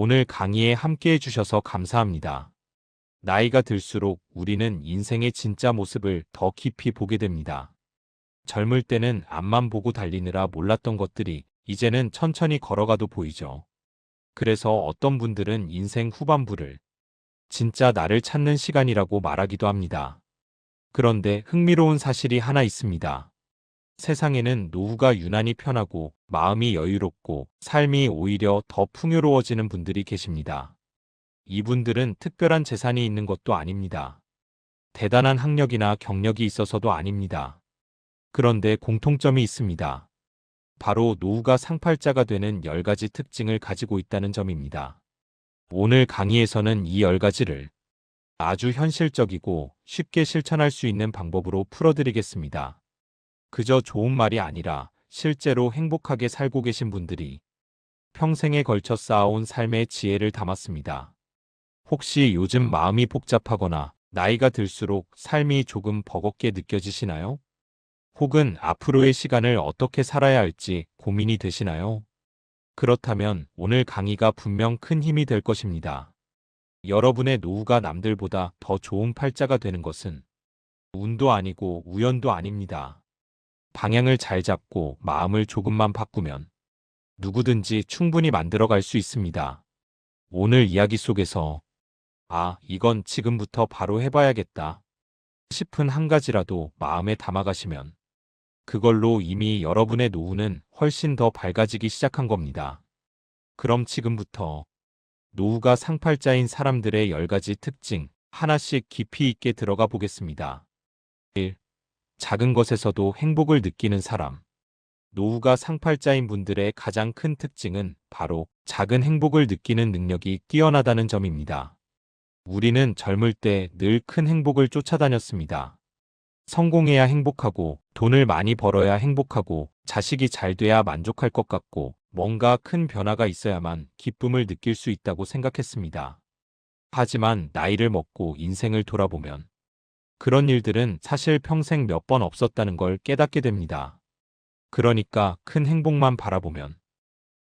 오늘 강의에 함께 해주셔서 감사합니다. 나이가 들수록 우리는 인생의 진짜 모습을 더 깊이 보게 됩니다. 젊을 때는 앞만 보고 달리느라 몰랐던 것들이 이제는 천천히 걸어가도 보이죠. 그래서 어떤 분들은 인생 후반부를 진짜 나를 찾는 시간이라고 말하기도 합니다. 그런데 흥미로운 사실이 하나 있습니다. 세상에는 노후가 유난히 편하고 마음이 여유롭고 삶이 오히려 더 풍요로워지는 분들이 계십니다. 이분들은 특별한 재산이 있는 것도 아닙니다. 대단한 학력이나 경력이 있어서도 아닙니다. 그런데 공통점이 있습니다. 바로 노후가 상팔자가 되는 10가지 특징을 가지고 있다는 점입니다. 오늘 강의에서는 이 10가지를 아주 현실적이고 쉽게 실천할 수 있는 방법으로 풀어드리겠습니다. 그저 좋은 말이 아니라 실제로 행복하게 살고 계신 분들이 평생에 걸쳐 쌓아온 삶의 지혜를 담았습니다. 혹시 요즘 마음이 복잡하거나 나이가 들수록 삶이 조금 버겁게 느껴지시나요? 혹은 앞으로의 시간을 어떻게 살아야 할지 고민이 되시나요? 그렇다면 오늘 강의가 분명 큰 힘이 될 것입니다. 여러분의 노후가 남들보다 더 좋은 팔자가 되는 것은 운도 아니고 우연도 아닙니다. 방향을 잘 잡고 마음을 조금만 바꾸면 누구든지 충분히 만들어갈 수 있습니다. 오늘 이야기 속에서 아, 이건 지금부터 바로 해봐야겠다 싶은 한 가지라도 마음에 담아가시면 그걸로 이미 여러분의 노후는 훨씬 더 밝아지기 시작한 겁니다. 그럼 지금부터 노후가 상팔자인 사람들의 10가지 특징 하나씩 깊이 있게 들어가 보겠습니다. 1. 작은 것에서도 행복을 느끼는 사람. 노후가 상팔자인 분들의 가장 큰 특징은 바로 작은 행복을 느끼는 능력이 뛰어나다는 점입니다. 우리는 젊을 때 늘 큰 행복을 쫓아다녔습니다. 성공해야 행복하고 돈을 많이 벌어야 행복하고 자식이 잘 돼야 만족할 것 같고 뭔가 큰 변화가 있어야만 기쁨을 느낄 수 있다고 생각했습니다. 하지만 나이를 먹고 인생을 돌아보면 그런 일들은 사실 평생 몇 번 없었다는 걸 깨닫게 됩니다. 그러니까 큰 행복만 바라보면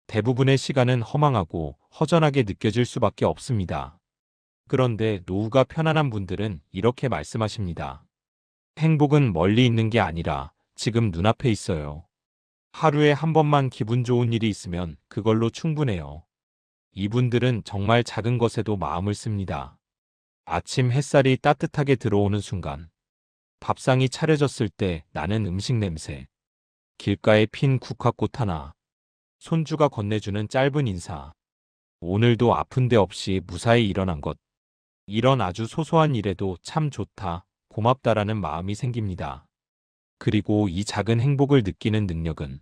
대부분의 시간은 허망하고 허전하게 느껴질 수밖에 없습니다. 그런데 노후가 편안한 분들은 이렇게 말씀하십니다. 행복은 멀리 있는 게 아니라 지금 눈앞에 있어요. 하루에 한 번만 기분 좋은 일이 있으면 그걸로 충분해요. 이분들은 정말 작은 것에도 마음을 씁니다. 아침 햇살이 따뜻하게 들어오는 순간, 밥상이 차려졌을 때 나는 음식 냄새, 길가에 핀 국화꽃 하나, 손주가 건네주는 짧은 인사, 오늘도 아픈 데 없이 무사히 일어난 것, 이런 아주 소소한 일에도 참 좋다, 고맙다라는 마음이 생깁니다. 그리고 이 작은 행복을 느끼는 능력은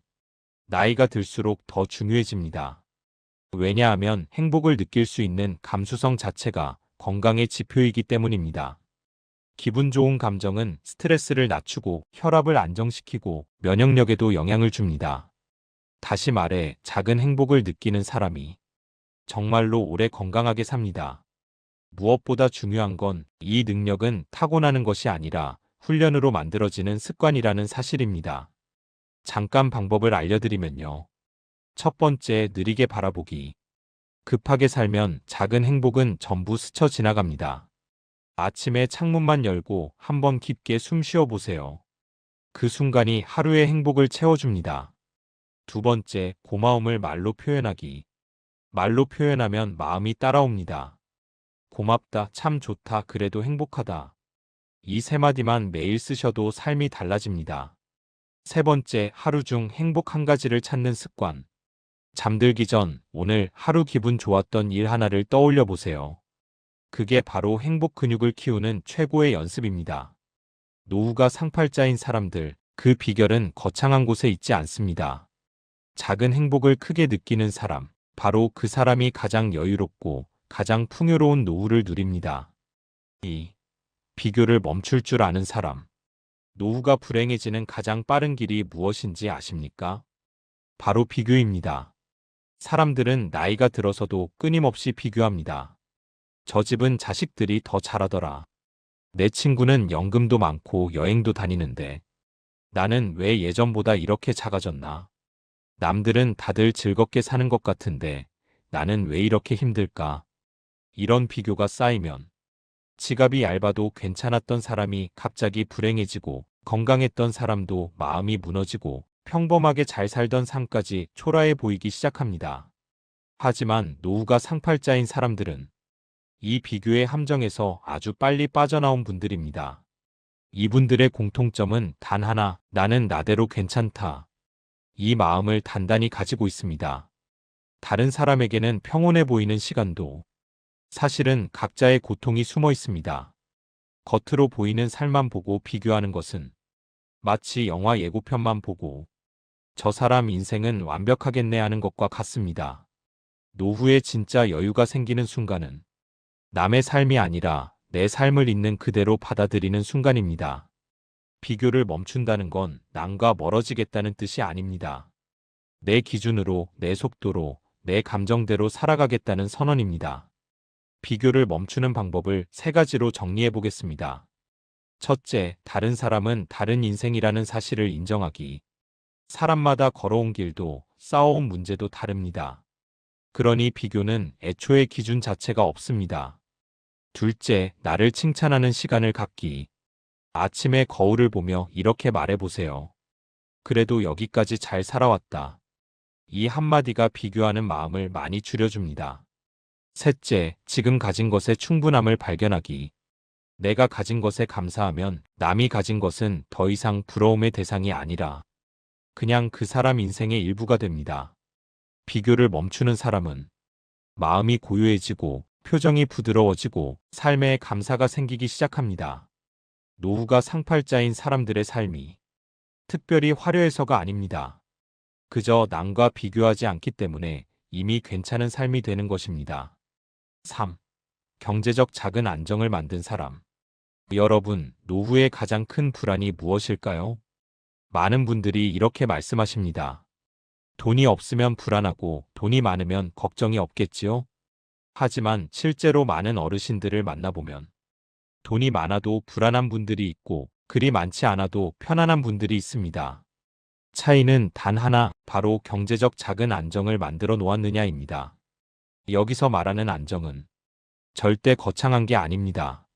나이가 들수록 더 중요해집니다. 왜냐하면 행복을 느낄 수 있는 감수성 자체가 건강의 지표이기 때문입니다. 기분 좋은 감정은 스트레스를 낮추고 혈압을 안정시키고 면역력에도 영향을 줍니다. 다시 말해 작은 행복을 느끼는 사람이 정말로 오래 건강하게 삽니다. 무엇보다 중요한 건 이 능력은 타고나는 것이 아니라 훈련으로 만들어지는 습관이라는 사실입니다. 잠깐 방법을 알려드리면요. 첫 번째, 느리게 바라보기. 급하게 살면 작은 행복은 전부 스쳐 지나갑니다. 아침에 창문만 열고 한번 깊게 숨 쉬어 보세요. 그 순간이 하루의 행복을 채워줍니다. 두 번째, 고마움을 말로 표현하기. 말로 표현하면 마음이 따라옵니다. 고맙다, 참 좋다, 그래도 행복하다. 이 세 마디만 매일 쓰셔도 삶이 달라집니다. 세 번째, 하루 중 행복 한 가지를 찾는 습관. 잠들기 전 오늘 하루 기분 좋았던 일 하나를 떠올려 보세요. 그게 바로 행복 근육을 키우는 최고의 연습입니다. 노후가 상팔자인 사람들, 그 비결은 거창한 곳에 있지 않습니다. 작은 행복을 크게 느끼는 사람, 바로 그 사람이 가장 여유롭고 가장 풍요로운 노후를 누립니다. 2. 비교를 멈출 줄 아는 사람. 노후가 불행해지는 가장 빠른 길이 무엇인지 아십니까? 바로 비교입니다. 사람들은 나이가 들어서도 끊임없이 비교합니다. 저 집은 자식들이 더 잘하더라. 내 친구는 연금도 많고 여행도 다니는데 나는 왜 예전보다 이렇게 작아졌나? 남들은 다들 즐겁게 사는 것 같은데 나는 왜 이렇게 힘들까? 이런 비교가 쌓이면 지갑이 얇아도 괜찮았던 사람이 갑자기 불행해지고 건강했던 사람도 마음이 무너지고 평범하게 잘 살던 삶까지 초라해 보이기 시작합니다. 하지만 노후가 상팔자인 사람들은 이 비교의 함정에서 아주 빨리 빠져나온 분들입니다. 이분들의 공통점은 단 하나, 나는 나대로 괜찮다. 이 마음을 단단히 가지고 있습니다. 다른 사람에게는 평온해 보이는 시간도 사실은 각자의 고통이 숨어 있습니다. 겉으로 보이는 살만 보고 비교하는 것은 마치 영화 예고편만 보고 저 사람 인생은 완벽하겠네 하는 것과 같습니다. 노후에 진짜 여유가 생기는 순간은 남의 삶이 아니라 내 삶을 있는 그대로 받아들이는 순간입니다. 비교를 멈춘다는 건 남과 멀어지겠다는 뜻이 아닙니다. 내 기준으로, 내 속도로, 내 감정대로 살아가겠다는 선언입니다. 비교를 멈추는 방법을 세 가지로 정리해 보겠습니다. 첫째, 다른 사람은 다른 인생이라는 사실을 인정하기. 사람마다 걸어온 길도 싸워온 문제도 다릅니다. 그러니 비교는 애초에 기준 자체가 없습니다. 둘째, 나를 칭찬하는 시간을 갖기. 아침에 거울을 보며 이렇게 말해보세요. 그래도 여기까지 잘 살아왔다. 이 한마디가 비교하는 마음을 많이 줄여줍니다. 셋째, 지금 가진 것의 충분함을 발견하기. 내가 가진 것에 감사하면 남이 가진 것은 더 이상 부러움의 대상이 아니라 그냥 그 사람 인생의 일부가 됩니다. 비교를 멈추는 사람은 마음이 고요해지고 표정이 부드러워지고 삶에 감사가 생기기 시작합니다. 노후가 상팔자인 사람들의 삶이 특별히 화려해서가 아닙니다. 그저 남과 비교하지 않기 때문에 이미 괜찮은 삶이 되는 것입니다. 3. 경제적 작은 안정을 만든 사람. 여러분, 노후의 가장 큰 불안이 무엇일까요? 많은 분들이 이렇게 말씀하십니다. 돈이 없으면 불안하고 돈이 많으면 걱정이 없겠지요? 하지만 실제로 많은 어르신들을 만나보면 돈이 많아도 불안한 분들이 있고 그리 많지 않아도 편안한 분들이 있습니다. 차이는 단 하나, 바로 경제적 작은 안정을 만들어 놓았느냐입니다. 여기서 말하는 안정은 절대 거창한 게 아닙니다.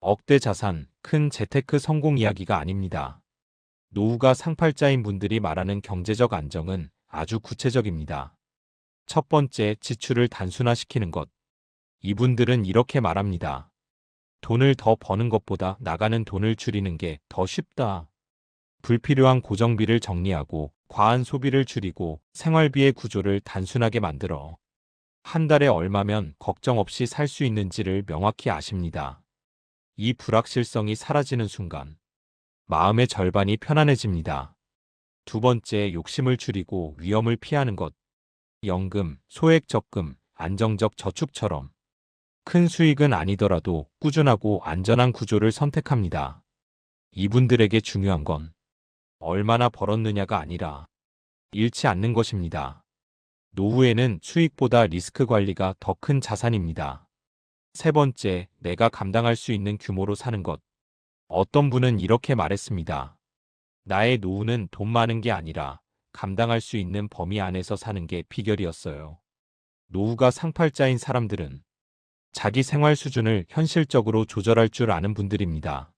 억대 자산, 큰 재테크 성공 이야기가 아닙니다. 노후가 상팔자인 분들이 말하는 경제적 안정은 아주 구체적입니다. 첫 번째, 지출을 단순화시키는 것. 이분들은 이렇게 말합니다. 돈을 더 버는 것보다 나가는 돈을 줄이는 게 더 쉽다. 불필요한 고정비를 정리하고 과한 소비를 줄이고 생활비의 구조를 단순하게 만들어 한 달에 얼마면 걱정 없이 살 수 있는지를 명확히 아십니다. 이 불확실성이 사라지는 순간 마음의 절반이 편안해집니다. 두 번째, 욕심을 줄이고 위험을 피하는 것. 연금, 소액 적금, 안정적 저축처럼 큰 수익은 아니더라도 꾸준하고 안전한 구조를 선택합니다. 이분들에게 중요한 건 얼마나 벌었느냐가 아니라 잃지 않는 것입니다. 노후에는 수익보다 리스크 관리가 더 큰 자산입니다. 세 번째, 내가 감당할 수 있는 규모로 사는 것. 어떤 분은 이렇게 말했습니다. 나의 노후는 돈 많은 게 아니라 감당할 수 있는 범위 안에서 사는 게 비결이었어요. 노후가 상팔자인 사람들은 자기 생활 수준을 현실적으로 조절할 줄 아는 분들입니다.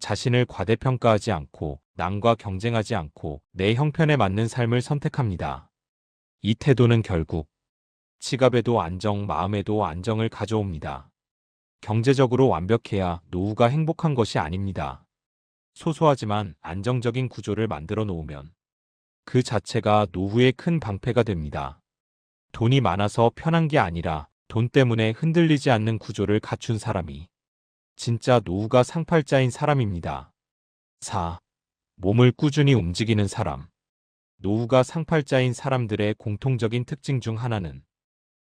자신을 과대평가하지 않고 남과 경쟁하지 않고 내 형편에 맞는 삶을 선택합니다. 이 태도는 결국 지갑에도 안정, 마음에도 안정을 가져옵니다. 경제적으로 완벽해야 노후가 행복한 것이 아닙니다. 소소하지만 안정적인 구조를 만들어 놓으면 그 자체가 노후의 큰 방패가 됩니다. 돈이 많아서 편한 게 아니라 돈 때문에 흔들리지 않는 구조를 갖춘 사람이 진짜 노후가 상팔자인 사람입니다. 4. 몸을 꾸준히 움직이는 사람. 노후가 상팔자인 사람들의 공통적인 특징 중 하나는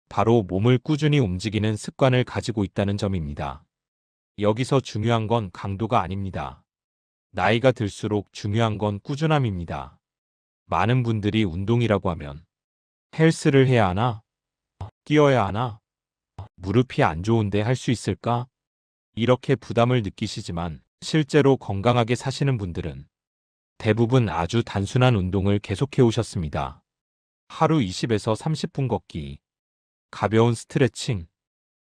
바로 몸을 꾸준히 움직이는 습관을 가지고 있다는 점입니다. 여기서 중요한 건 강도가 아닙니다. 나이가 들수록 중요한 건 꾸준함입니다. 많은 분들이 운동이라고 하면 헬스를 해야 하나? 뛰어야 하나? 무릎이 안 좋은데 할 수 있을까? 이렇게 부담을 느끼시지만 실제로 건강하게 사시는 분들은 대부분 아주 단순한 운동을 계속해 오셨습니다. 하루 20에서 30분 걷기, 가벼운 스트레칭,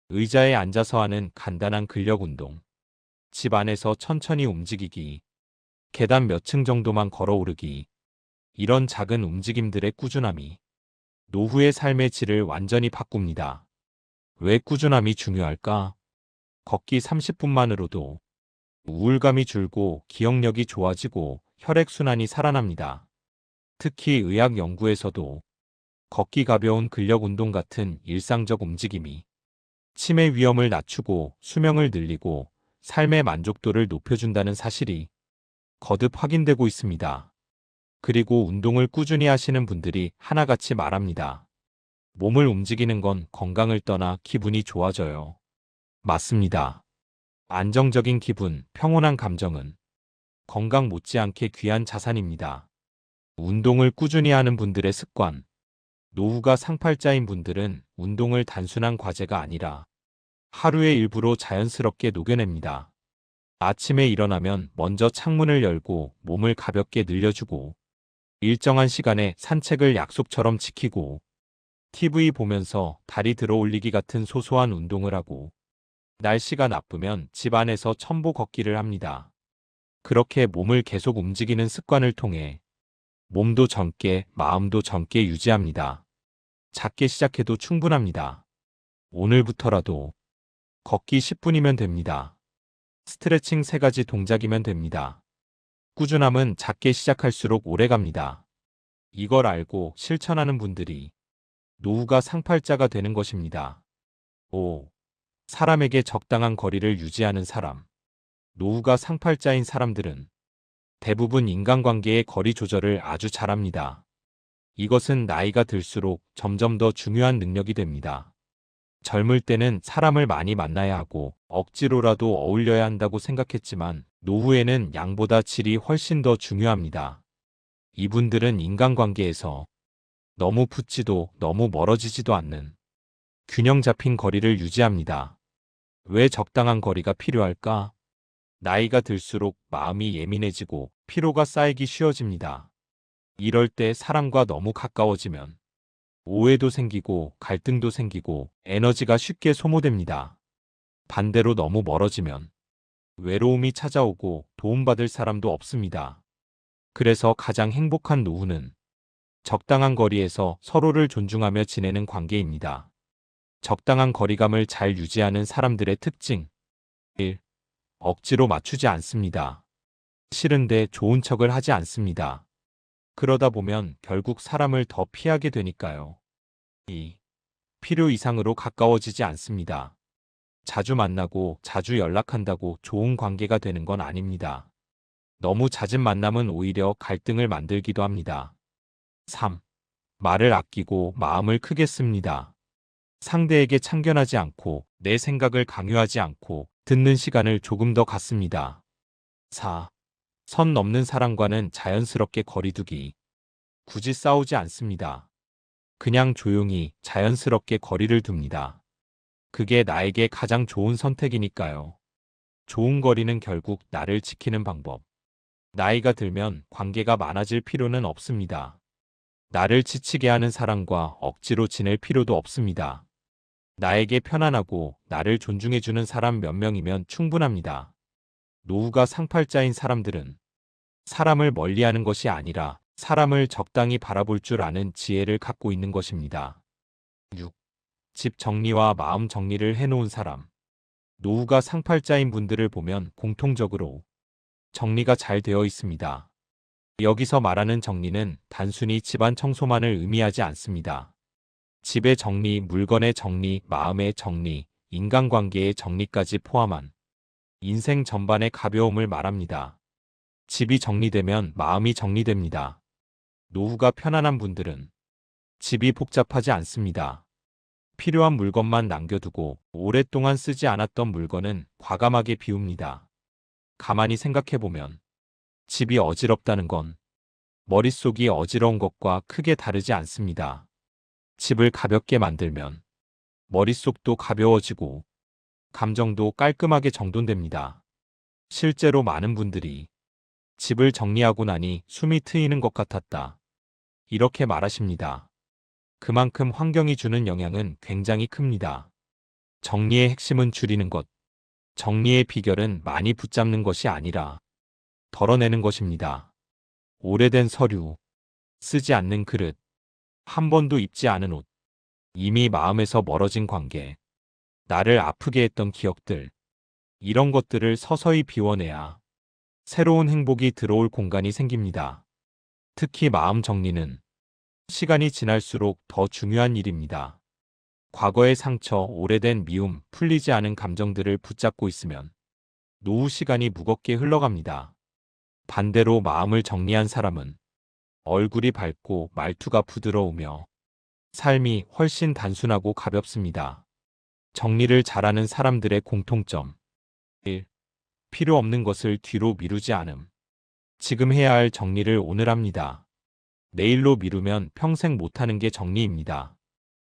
의자에 앉아서 하는 간단한 근력 운동, 집 안에서 천천히 움직이기, 계단 몇 층 정도만 걸어 오르기, 이런 작은 움직임들의 꾸준함이 노후의 삶의 질을 완전히 바꿉니다. 왜 꾸준함이 중요할까? 걷기 30분만으로도 우울감이 줄고 기억력이 좋아지고 혈액순환이 살아납니다. 특히 의학 연구에서도 걷기 가벼운 근력 운동 같은 일상적 움직임이 치매 위험을 낮추고 수명을 늘리고 삶의 만족도를 높여준다는 사실이 거듭 확인되고 있습니다. 그리고 운동을 꾸준히 하시는 분들이 하나같이 말합니다. 몸을 움직이는 건 건강을 떠나 기분이 좋아져요. 맞습니다. 안정적인 기분, 평온한 감정은 건강 못지않게 귀한 자산입니다. 운동을 꾸준히 하는 분들의 습관. 노후가 상팔자인 분들은 운동을 단순한 과제가 아니라 하루의 일부로 자연스럽게 녹여냅니다. 아침에 일어나면 먼저 창문을 열고 몸을 가볍게 늘려주고 일정한 시간에 산책을 약속처럼 지키고 TV 보면서 다리 들어 올리기 같은 소소한 운동을 하고 날씨가 나쁘면 집 안에서 첨보 걷기를 합니다. 그렇게 몸을 계속 움직이는 습관을 통해 몸도 젊게 마음도 젊게 유지합니다. 작게 시작해도 충분합니다. 오늘부터라도 걷기 10분이면 됩니다. 스트레칭 3가지 동작이면 됩니다. 꾸준함은 작게 시작할수록 오래 갑니다. 이걸 알고 실천하는 분들이 노후가 상팔자가 되는 것입니다. 5. 사람에게 적당한 거리를 유지하는 사람. 노후가 상팔자인 사람들은 대부분 인간관계의 거리 조절을 아주 잘합니다. 이것은 나이가 들수록 점점 더 중요한 능력이 됩니다. 젊을 때는 사람을 많이 만나야 하고 억지로라도 어울려야 한다고 생각했지만 노후에는 양보다 질이 훨씬 더 중요합니다. 이분들은 인간관계에서 너무 붙지도 너무 멀어지지도 않는 균형 잡힌 거리를 유지합니다. 왜 적당한 거리가 필요할까? 나이가 들수록 마음이 예민해지고 피로가 쌓이기 쉬워집니다. 이럴 때 사람과 너무 가까워지면 오해도 생기고 갈등도 생기고 에너지가 쉽게 소모됩니다. 반대로 너무 멀어지면 외로움이 찾아오고 도움받을 사람도 없습니다. 그래서 가장 행복한 노후는 적당한 거리에서 서로를 존중하며 지내는 관계입니다. 적당한 거리감을 잘 유지하는 사람들의 특징 1. 억지로 맞추지 않습니다. 싫은데 좋은 척을 하지 않습니다. 그러다 보면 결국 사람을 더 피하게 되니까요. 2. 필요 이상으로 가까워지지 않습니다. 자주 만나고 자주 연락한다고 좋은 관계가 되는 건 아닙니다. 너무 잦은 만남은 오히려 갈등을 만들기도 합니다. 3. 말을 아끼고 마음을 크게 씁니다. 상대에게 참견하지 않고 내 생각을 강요하지 않고 듣는 시간을 조금 더 갖습니다. 4. 선 넘는 사람과는 자연스럽게 거리두기. 굳이 싸우지 않습니다. 그냥 조용히 자연스럽게 거리를 둡니다. 그게 나에게 가장 좋은 선택이니까요. 좋은 거리는 결국 나를 지키는 방법. 나이가 들면 관계가 많아질 필요는 없습니다. 나를 지치게 하는 사람과 억지로 지낼 필요도 없습니다. 나에게 편안하고 나를 존중해주는 사람 몇 명이면 충분합니다. 노후가 상팔자인 사람들은 사람을 멀리하는 것이 아니라 사람을 적당히 바라볼 줄 아는 지혜를 갖고 있는 것입니다. 6. 집 정리와 마음 정리를 해놓은 사람. 노후가 상팔자인 분들을 보면 공통적으로 정리가 잘 되어 있습니다. 여기서 말하는 정리는 단순히 집안 청소만을 의미하지 않습니다. 집의 정리, 물건의 정리, 마음의 정리, 인간관계의 정리까지 포함한 인생 전반의 가벼움을 말합니다. 집이 정리되면 마음이 정리됩니다. 노후가 편안한 분들은 집이 복잡하지 않습니다. 필요한 물건만 남겨두고 오랫동안 쓰지 않았던 물건은 과감하게 비웁니다. 가만히 생각해보면 집이 어지럽다는 건 머릿속이 어지러운 것과 크게 다르지 않습니다. 집을 가볍게 만들면 머릿속도 가벼워지고 감정도 깔끔하게 정돈됩니다. 실제로 많은 분들이 집을 정리하고 나니 숨이 트이는 것 같았다. 이렇게 말하십니다. 그만큼 환경이 주는 영향은 굉장히 큽니다. 정리의 핵심은 줄이는 것. 정리의 비결은 많이 붙잡는 것이 아니라 덜어내는 것입니다. 오래된 서류, 쓰지 않는 그릇, 한 번도 입지 않은 옷, 이미 마음에서 멀어진 관계, 나를 아프게 했던 기억들, 이런 것들을 서서히 비워내야 새로운 행복이 들어올 공간이 생깁니다. 특히 마음 정리는 시간이 지날수록 더 중요한 일입니다. 과거의 상처, 오래된 미움, 풀리지 않은 감정들을 붙잡고 있으면 노후 시간이 무겁게 흘러갑니다. 반대로 마음을 정리한 사람은 얼굴이 밝고 말투가 부드러우며 삶이 훨씬 단순하고 가볍습니다. 정리를 잘하는 사람들의 공통점 1. 필요 없는 것을 뒤로 미루지 않음. 지금 해야 할 정리를 오늘 합니다. 내일로 미루면 평생 못하는 게 정리입니다.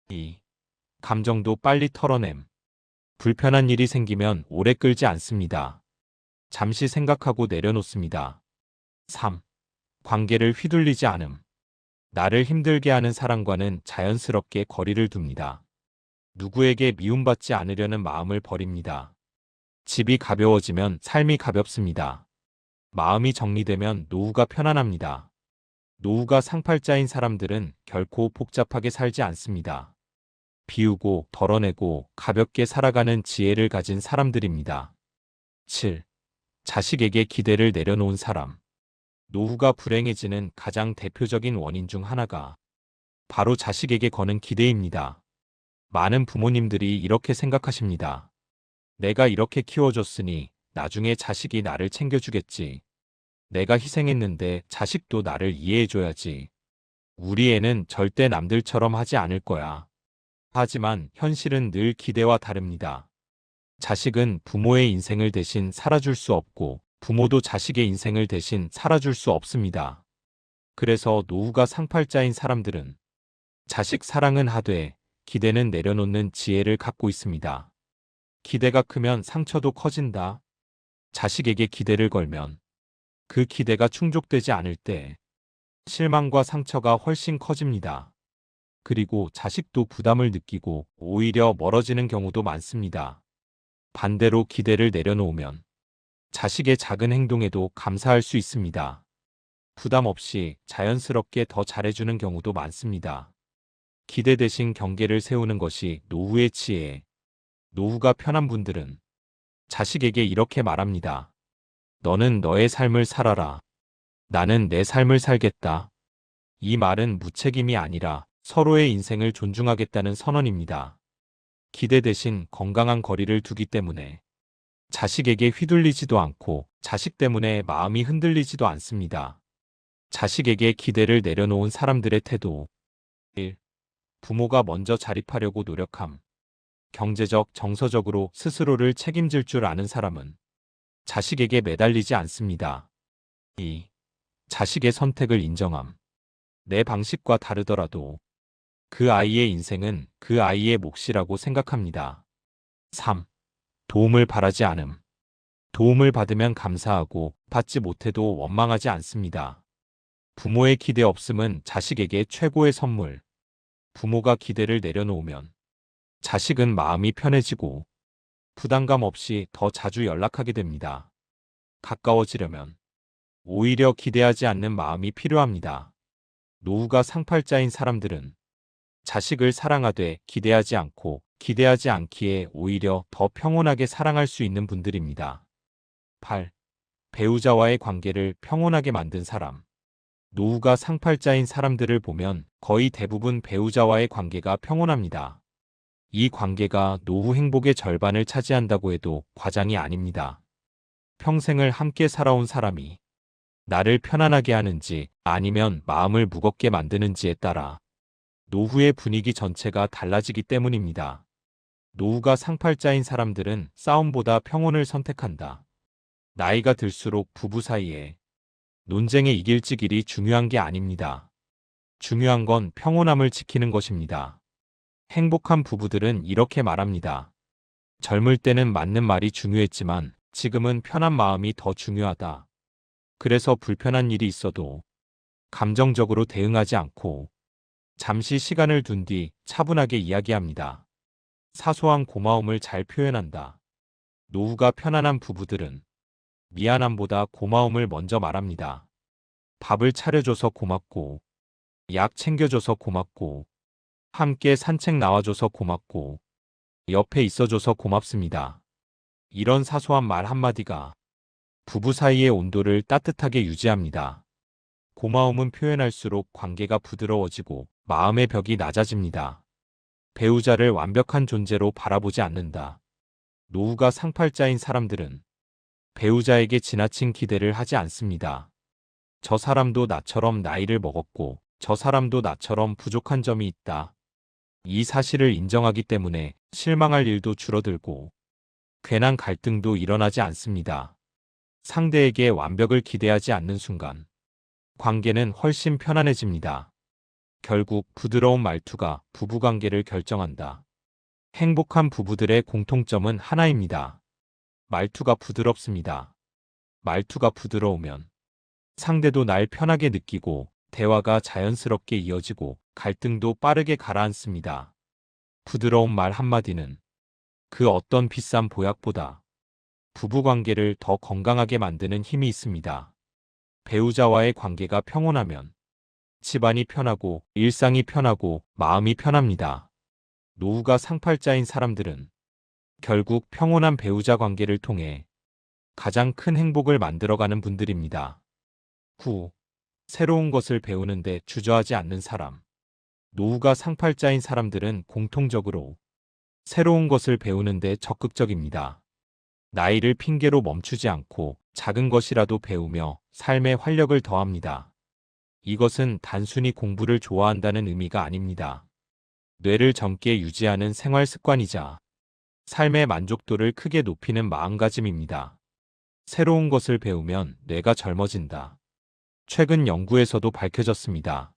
2. 감정도 빨리 털어냄. 불편한 일이 생기면 오래 끌지 않습니다. 잠시 생각하고 내려놓습니다. 3. 관계를 휘둘리지 않음. 나를 힘들게 하는 사람과는 자연스럽게 거리를 둡니다. 누구에게 미움받지 않으려는 마음을 버립니다. 집이 가벼워지면 삶이 가볍습니다. 마음이 정리되면 노후가 편안합니다. 노후가 상팔자인 사람들은 결코 복잡하게 살지 않습니다. 비우고 덜어내고 가볍게 살아가는 지혜를 가진 사람들입니다. 7. 자식에게 기대를 내려놓은 사람. 노후가 불행해지는 가장 대표적인 원인 중 하나가 바로 자식에게 거는 기대입니다. 많은 부모님들이 이렇게 생각하십니다. 내가 이렇게 키워줬으니 나중에 자식이 나를 챙겨주겠지. 내가 희생했는데 자식도 나를 이해해줘야지. 우리 애는 절대 남들처럼 하지 않을 거야. 하지만 현실은 늘 기대와 다릅니다. 자식은 부모의 인생을 대신 살아줄 수 없고 부모도 자식의 인생을 대신 살아줄 수 없습니다. 그래서 노후가 상팔자인 사람들은 자식 사랑은 하되 기대는 내려놓는 지혜를 갖고 있습니다. 기대가 크면 상처도 커진다. 자식에게 기대를 걸면 그 기대가 충족되지 않을 때 실망과 상처가 훨씬 커집니다. 그리고 자식도 부담을 느끼고 오히려 멀어지는 경우도 많습니다. 반대로 기대를 내려놓으면 자식의 작은 행동에도 감사할 수 있습니다. 부담 없이 자연스럽게 더 잘해주는 경우도 많습니다. 기대 대신 경계를 세우는 것이 노후의 지혜. 노후가 편한 분들은 자식에게 이렇게 말합니다. 너는 너의 삶을 살아라. 나는 내 삶을 살겠다. 이 말은 무책임이 아니라 서로의 인생을 존중하겠다는 선언입니다. 기대 대신 건강한 거리를 두기 때문에 자식에게 휘둘리지도 않고 자식 때문에 마음이 흔들리지도 않습니다. 자식에게 기대를 내려놓은 사람들의 태도 1. 부모가 먼저 자립하려고 노력함. 경제적, 정서적으로 스스로를 책임질 줄 아는 사람은 자식에게 매달리지 않습니다. 2. 자식의 선택을 인정함. 내 방식과 다르더라도 그 아이의 인생은 그 아이의 몫이라고 생각합니다. 3. 도움을 바라지 않음. 도움을 받으면 감사하고 받지 못해도 원망하지 않습니다. 부모의 기대 없음은 자식에게 최고의 선물. 부모가 기대를 내려놓으면 자식은 마음이 편해지고 부담감 없이 더 자주 연락하게 됩니다. 가까워지려면 오히려 기대하지 않는 마음이 필요합니다. 노후가 상팔자인 사람들은 자식을 사랑하되 기대하지 않고 기대하지 않기에 오히려 더 평온하게 사랑할 수 있는 분들입니다. 8. 배우자와의 관계를 평온하게 만든 사람. 노후가 상팔자인 사람들을 보면 거의 대부분 배우자와의 관계가 평온합니다. 이 관계가 노후 행복의 절반을 차지한다고 해도 과장이 아닙니다. 평생을 함께 살아온 사람이 나를 편안하게 하는지 아니면 마음을 무겁게 만드는지에 따라 노후의 분위기 전체가 달라지기 때문입니다. 노후가 상팔자인 사람들은 싸움보다 평온을 선택한다. 나이가 들수록 부부 사이에 논쟁에 이길지 길이 중요한 게 아닙니다. 중요한 건 평온함을 지키는 것입니다. 행복한 부부들은 이렇게 말합니다. 젊을 때는 맞는 말이 중요했지만 지금은 편한 마음이 더 중요하다. 그래서 불편한 일이 있어도 감정적으로 대응하지 않고 잠시 시간을 둔 뒤 차분하게 이야기합니다. 사소한 고마움을 잘 표현한다. 노후가 편안한 부부들은 미안함보다 고마움을 먼저 말합니다. 밥을 차려줘서 고맙고, 약 챙겨줘서 고맙고, 함께 산책 나와줘서 고맙고, 옆에 있어줘서 고맙습니다. 이런 사소한 말 한마디가 부부 사이의 온도를 따뜻하게 유지합니다. 고마움은 표현할수록 관계가 부드러워지고 마음의 벽이 낮아집니다. 배우자를 완벽한 존재로 바라보지 않는다. 노후가 상팔자인 사람들은 배우자에게 지나친 기대를 하지 않습니다. 저 사람도 나처럼 나이를 먹었고 저 사람도 나처럼 부족한 점이 있다. 이 사실을 인정하기 때문에 실망할 일도 줄어들고 괜한 갈등도 일어나지 않습니다. 상대에게 완벽을 기대하지 않는 순간 관계는 훨씬 편안해집니다. 결국 부드러운 말투가 부부관계를 결정한다. 행복한 부부들의 공통점은 하나입니다. 말투가 부드럽습니다. 말투가 부드러우면 상대도 날 편하게 느끼고 대화가 자연스럽게 이어지고 갈등도 빠르게 가라앉습니다. 부드러운 말 한마디는 그 어떤 비싼 보약보다 부부관계를 더 건강하게 만드는 힘이 있습니다. 배우자와의 관계가 평온하면 집안이 편하고 일상이 편하고 마음이 편합니다. 노후가 상팔자인 사람들은 결국 평온한 배우자 관계를 통해 가장 큰 행복을 만들어가는 분들입니다. 후. 새로운 것을 배우는데 주저하지 않는 사람. 노후가 상팔자인 사람들은 공통적으로 새로운 것을 배우는데 적극적입니다. 나이를 핑계로 멈추지 않고 작은 것이라도 배우며 삶에 활력을 더합니다. 이것은 단순히 공부를 좋아한다는 의미가 아닙니다. 뇌를 젊게 유지하는 생활 습관이자 삶의 만족도를 크게 높이는 마음가짐입니다. 새로운 것을 배우면 뇌가 젊어진다. 최근 연구에서도 밝혀졌습니다.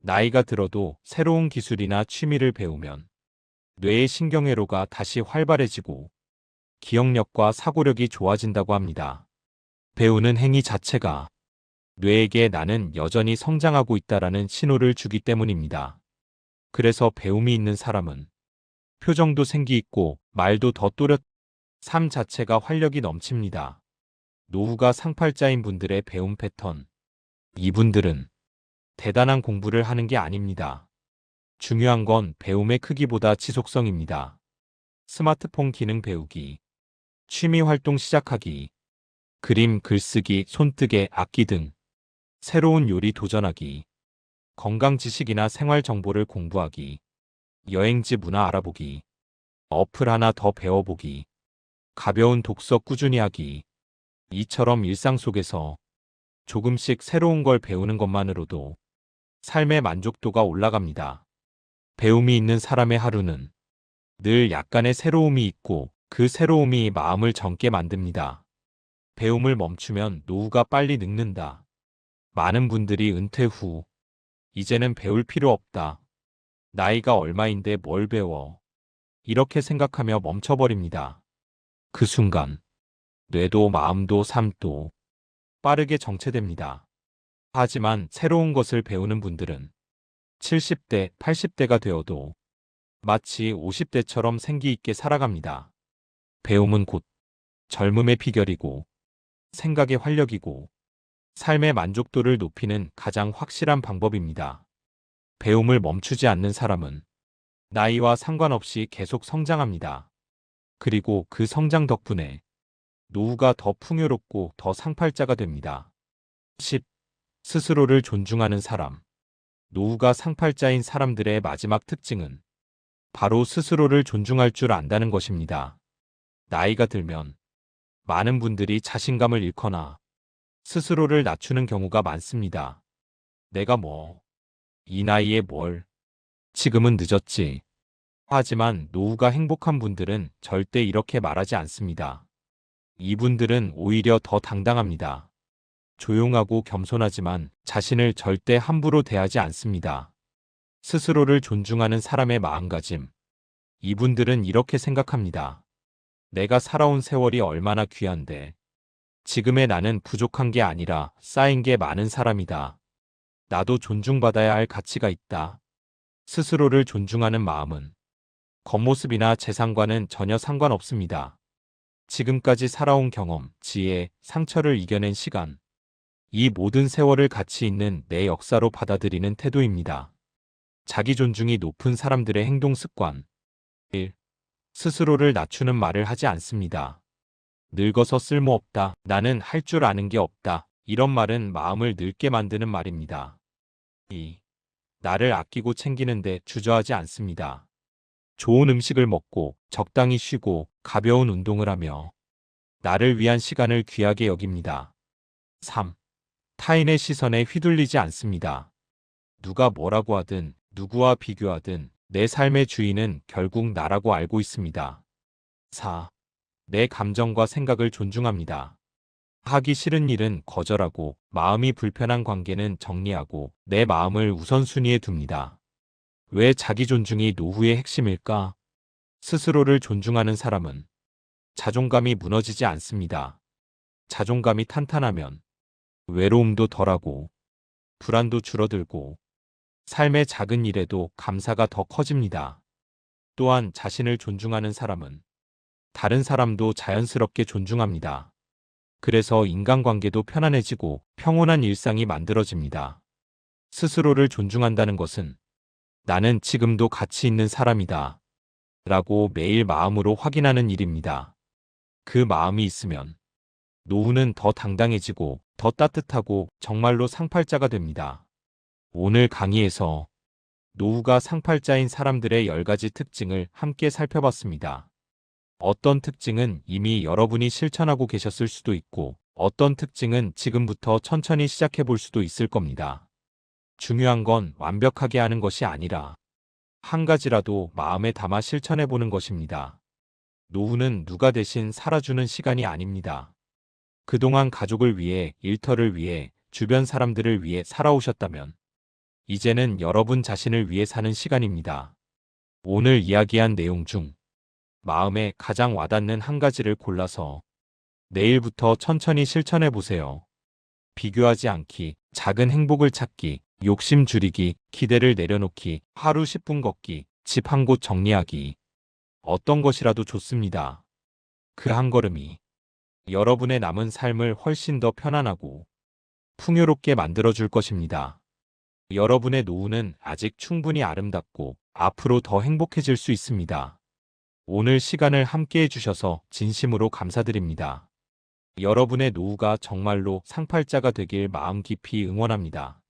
나이가 들어도 새로운 기술이나 취미를 배우면 뇌의 신경회로가 다시 활발해지고 기억력과 사고력이 좋아진다고 합니다. 배우는 행위 자체가 뇌에게 나는 여전히 성장하고 있다라는 신호를 주기 때문입니다. 그래서 배움이 있는 사람은 표정도 생기 있고 말도 더 또렷, 삶 자체가 활력이 넘칩니다. 노후가 상팔자인 분들의 배움 패턴. 이분들은 대단한 공부를 하는 게 아닙니다. 중요한 건 배움의 크기보다 지속성입니다. 스마트폰 기능 배우기, 취미 활동 시작하기, 그림, 글쓰기, 손뜨개, 악기 등 새로운 요리 도전하기, 건강 지식이나 생활 정보를 공부하기, 여행지 문화 알아보기, 어플 하나 더 배워보기, 가벼운 독서 꾸준히 하기, 이처럼 일상 속에서 조금씩 새로운 걸 배우는 것만으로도 삶의 만족도가 올라갑니다. 배움이 있는 사람의 하루는 늘 약간의 새로움이 있고 그 새로움이 마음을 젊게 만듭니다. 배움을 멈추면 노후가 빨리 늙는다. 많은 분들이 은퇴 후 이제는 배울 필요 없다. 나이가 얼마인데 뭘 배워. 이렇게 생각하며 멈춰버립니다. 그 순간 뇌도 마음도 삶도 빠르게 정체됩니다. 하지만 새로운 것을 배우는 분들은 70대, 80대가 되어도 마치 50대처럼 생기 있게 살아갑니다. 배움은 곧 젊음의 비결이고 생각의 활력이고 삶의 만족도를 높이는 가장 확실한 방법입니다. 배움을 멈추지 않는 사람은 나이와 상관없이 계속 성장합니다. 그리고 그 성장 덕분에 노후가 더 풍요롭고 더 상팔자가 됩니다. 10. 스스로를 존중하는 사람. 노후가 상팔자인 사람들의 마지막 특징은 바로 스스로를 존중할 줄 안다는 것입니다. 나이가 들면 많은 분들이 자신감을 잃거나 스스로를 낮추는 경우가 많습니다. 내가 뭐, 이 나이에 뭘, 지금은 늦었지. 하지만 노후가 행복한 분들은 절대 이렇게 말하지 않습니다. 이분들은 오히려 더 당당합니다. 조용하고 겸손하지만 자신을 절대 함부로 대하지 않습니다. 스스로를 존중하는 사람의 마음가짐. 이분들은 이렇게 생각합니다. 내가 살아온 세월이 얼마나 귀한데. 지금의 나는 부족한 게 아니라 쌓인 게 많은 사람이다. 나도 존중받아야 할 가치가 있다. 스스로를 존중하는 마음은 겉모습이나 재산과는 전혀 상관없습니다. 지금까지 살아온 경험, 지혜, 상처를 이겨낸 시간, 이 모든 세월을 가치 있는 내 역사로 받아들이는 태도입니다. 자기 존중이 높은 사람들의 행동 습관. 1. 스스로를 낮추는 말을 하지 않습니다. 늙어서 쓸모없다. 나는 할 줄 아는 게 없다. 이런 말은 마음을 늙게 만드는 말입니다. 2. 나를 아끼고 챙기는데 주저하지 않습니다. 좋은 음식을 먹고 적당히 쉬고 가벼운 운동을 하며 나를 위한 시간을 귀하게 여깁니다. 3. 타인의 시선에 휘둘리지 않습니다. 누가 뭐라고 하든 누구와 비교하든 내 삶의 주인은 결국 나라고 알고 있습니다. 4. 내 감정과 생각을 존중합니다. 하기 싫은 일은 거절하고 마음이 불편한 관계는 정리하고 내 마음을 우선순위에 둡니다. 왜 자기 존중이 노후의 핵심일까? 스스로를 존중하는 사람은 자존감이 무너지지 않습니다. 자존감이 탄탄하면 외로움도 덜하고 불안도 줄어들고 삶의 작은 일에도 감사가 더 커집니다. 또한 자신을 존중하는 사람은 다른 사람도 자연스럽게 존중합니다. 그래서 인간관계도 편안해지고 평온한 일상이 만들어집니다. 스스로를 존중한다는 것은 나는 지금도 가치 있는 사람이다. 라고 매일 마음으로 확인하는 일입니다. 그 마음이 있으면 노후는 더 당당해지고 더 따뜻하고 정말로 상팔자가 됩니다. 오늘 강의에서 노후가 상팔자인 사람들의 10가지 특징을 함께 살펴봤습니다. 어떤 특징은 이미 여러분이 실천하고 계셨을 수도 있고 어떤 특징은 지금부터 천천히 시작해 볼 수도 있을 겁니다. 중요한 건 완벽하게 하는 것이 아니라 한 가지라도 마음에 담아 실천해 보는 것입니다. 노후는 누가 대신 살아주는 시간이 아닙니다. 그동안 가족을 위해, 일터를 위해, 주변 사람들을 위해 살아오셨다면 이제는 여러분 자신을 위해 사는 시간입니다. 오늘 이야기한 내용 중 마음에 가장 와닿는 한 가지를 골라서 내일부터 천천히 실천해 보세요. 비교하지 않기, 작은 행복을 찾기, 욕심 줄이기, 기대를 내려놓기, 하루 10분 걷기, 집 한 곳 정리하기. 어떤 것이라도 좋습니다. 그 한 걸음이 여러분의 남은 삶을 훨씬 더 편안하고 풍요롭게 만들어줄 것입니다. 여러분의 노후는 아직 충분히 아름답고 앞으로 더 행복해질 수 있습니다. 오늘 시간을 함께 해주셔서 진심으로 감사드립니다. 여러분의 노후가 정말로 상팔자가 되길 마음 깊이 응원합니다.